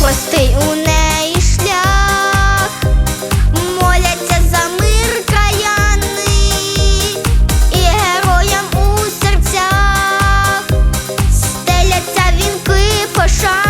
непростий у неї шлях, моляться за мир краяни і героям у серцях, стеляться вінки пошани.